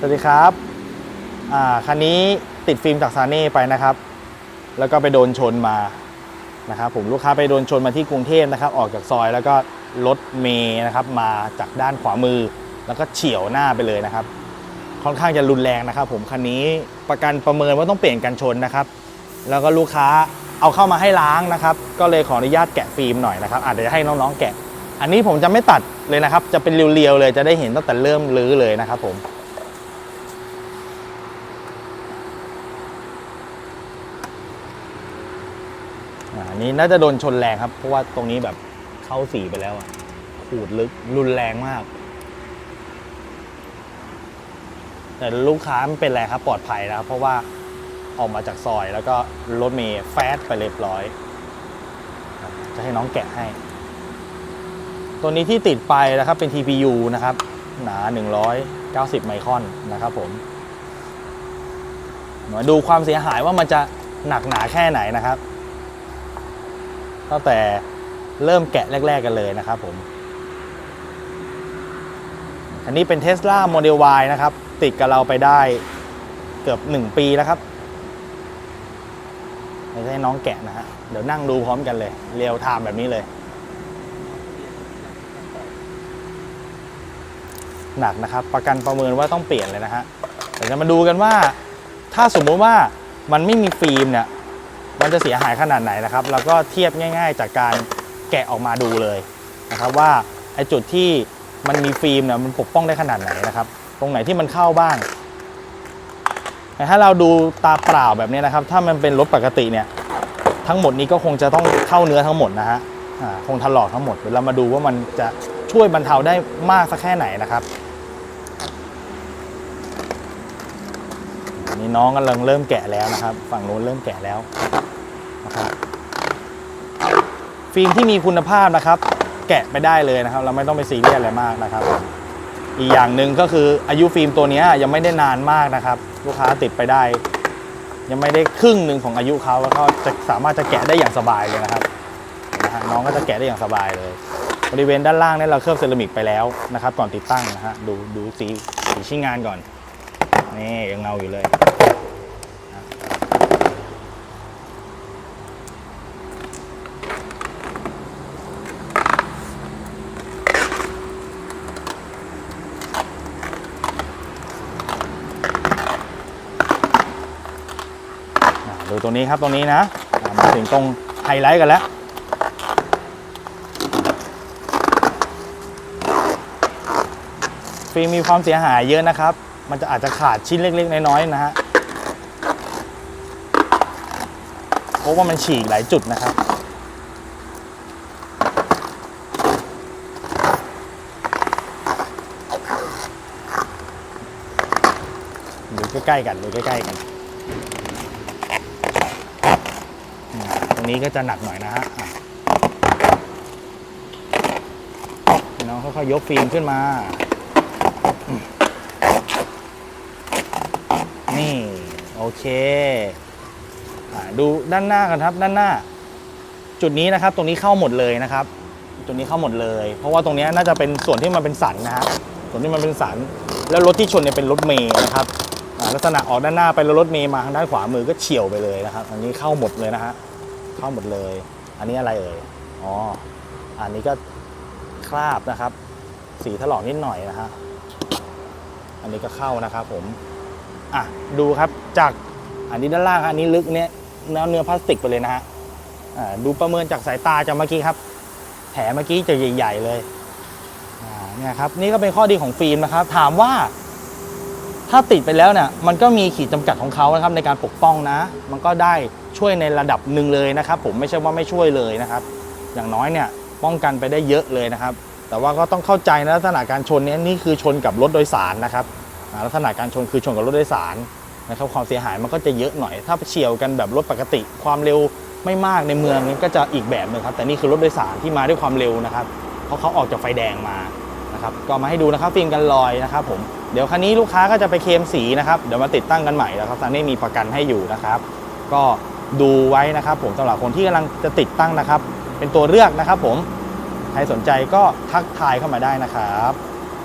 สวัสดีครับอ่าคันนี้ติดฟิล์มจากซาเน่ไปนะครับ แล้วก็ไปโดนชนมานะครับผมลูกค้าไปโดนชนมาที่กรุงเทพนะครับ ออกจากซอยแล้วก็รถเมย์นะครับมาจากด้านขวามือ แล้วก็เฉียวหน้าไปเลยนะครับ ค่อนข้างจะรุนแรงนะครับ ผมคันนี้ประกันประเมินว่าต้องเปลี่ยนกันชนนะครับ แล้วก็ลูกค้าเอาเข้ามาให้ล้างนะครับ ก็เลยขออนุญาตแกะฟิล์มหน่อยนะครับอาจจะให้น้องๆแกะ อันนี้ผมจะไม่ตัดเลยนะครับ จะเป็นเรียวๆเลยจะได้เห็นตั้งแต่เริ่มรื้อเลยนะครับผม อันนี้น่าจะโดนชนแรงครับ เพราะว่าตรงนี้แบบเข้าสีไปแล้วอะขูดลึกรุนแรงมาก แต่ลูกค้าไม่เป็นไรครับ ปลอดภัยนะครับ เพราะว่าออกมาจากซอยแล้วก็รถเมย์แฟดไปเรียบร้อย จะให้น้องแกะให้ ตัวนี้ที่ติดไปนะครับ เป็น TPU นะครับ หนา 190 ไมครอนนะครับผมมาดูความเสียหายว่ามันจะหนักหนาแค่ไหนนะครับ ตั้งแต่เริ่มแกะแรก ๆ กันเลยนะครับผม อันนี้เป็น Tesla Model Y นะครับ ติดกับเราไปได้เกือบ 1 ปีแล้วครับไม่ใช่น้องแกะนะฮะ เดี๋ยวนั่งดูพร้อมกันเลย เรียวไทม์แบบนี้เลย หนักนะครับ ประกันประเมินว่าต้องเปลี่ยนเลยนะฮะ เดี๋ยวจะมาดูกันว่า ถ้าสมมุติว่ามันไม่มีฟิล์มเนี่ย มันจะเสียหายขนาดไหนนะครับ แล้วก็เทียบง่าย ๆ จากการแกะออกมาดูเลยนะครับว่าไอ้จุดที่มันมีฟิล์มเนี่ยมันปกป้องได้ขนาดไหนนะครับ ตรงไหนที่มันเข้าบ้างแต่ถ้าเราดูตาเปล่าแบบนี้นะครับ ถ้ามันเป็นรถปกติเนี่ยทั้งหมดนี้ก็คงจะต้องเข้าเนื้อทั้งหมดนะฮะคงถลอกทั้งหมดเดี๋ยวเรามาดูว่ามันจะช่วยบรรเทาได้มากสักแค่ไหนนะครับ นนี้น้องกำลังเริ่มแกะแล้วนะครับ ฝั่งนู้นเริ่มแกะแล้วนะครับฟิล์มที่มีคุณภาพนะครับ แกะไปได้เลยนะครับ เราไม่ต้องไปซีเรียสอะไรมากนะครับ อีกอย่างหนึ่งก็คืออายุฟิล์มตัวนี้ยังไม่ได้นานมากนะครับ ลูกค้าติดไปได้ ยังไม่ได้ครึ่งหนึ่งของอายุเขาแล้วก็จะสามารถจะแกะได้อย่างสบายเลยนะครับนะฮะน้องก็จะแกะได้อย่างสบายเลย บริเวณด้านล่างนี่เราเคลือบเซรามิกไปแล้วนะครับ ก่อนติดตั้งนะฮะดูดูสีสีชิ้นงานก่อนนี่ยังเงาอยู่เลย ดูตรงนี้ครับตรงนี้นะมาถึงตรงไฮไลท์กันแล้วฟิล์มมีความเสียหายเยอะนะครับ มันจะอาจจะขาดชิ้นเล็ก ๆ น้อยๆนะฮะเพราะว่ามันฉีกหลายจุดนะครับดูใกล้ๆกันดูใกล้ๆกัน อืมตรงนี้ก็จะหนักหน่อยนะฮะน้องค่อยๆยกฟิล์มขึ้นมา นี่ โอเคอดูด้านหน้ากันครับ ด้านหน้า จุดนี้นะครับ ตรงนี้เข้าหมดเลยนะครับ จุดนี้เข้าหมดเลย เพราะว่าตรงนี้น่าจะเป็นส่วนที่มันเป็นสันนะฮะส่วนที่มันเป็นสัน แล้วรถที่ชนเนี่ยเป็นรถเมย์นะครับลักษณะออกด้านหน้าไปแล้วรถเมย์มาทางด้านขวามือก็เฉียวไปเลยนะครับ อันนี้เข้าหมดเลยนะฮะ เข้าหมดเลย อันนี้อะไรเอ่ย อ๋อ อันนี้ก็คราบนะครับ สีถลอกนิดหน่อยนะฮะ อันนี้ก็เข้านะครับผม อะ ดูครับ จากอันนี้ด้านล่างอันนี้ลึกเนี้ยเนื้อเนื้อพลาสติกไปเลยนะฮะอ่าดูประเมินจากสายตาจากเมื่อกี้ครับ แผลเมื่อกี้จะใหญ่ ๆ เลยอ่าเนี่ยครับ นี่ก็เป็นข้อดีของฟิล์มนะครับ ถามว่า ถ้าติดไปแล้วเนี่ยมันก็มีขีดจำกัดของเขานะครับในการปกป้องนะ มันก็ได้ช่วยในระดับหนึ่งเลยนะครับ ผมไม่ใช่ว่าไม่ช่วยเลยนะครับ อย่างน้อยเนี่ยป้องกันไปได้เยอะเลยนะครับ แต่ว่าก็ต้องเข้าใจนะลักษณะการชนนี้นี่คือชนกับรถโดยสารนะครับลักษณะการชนคือชนกับรถโดยสารนะครับความเสียหายมันก็จะเยอะหน่อย ถ้าเฉียวกันแบบรถปกติความเร็วไม่มากในเมืองนี้ก็จะอีกแบบหนึงครับ แต่นี่คือรถโดยสารที่มาด้วยความเร็วนะครับ เพราะเขาออกจากไฟแดงมา นะครับก็มาให้ดูนะครับฟิล์มกันรอยนะครับผมเดี๋ยวคันนี้ลูกค้าก็จะไปเคลมสีนะครับเดี๋ยวมาติดตั้งกันใหม่นะครับทางนี้มีประกันให้อยู่นะครับ ก็ดูไว้นะครับผมสำหรับคนที่กำลังจะติดตั้งนะครับ เป็นตัวเลือกนะครับผมใครสนใจก็ทักทายเข้ามาได้นะครับ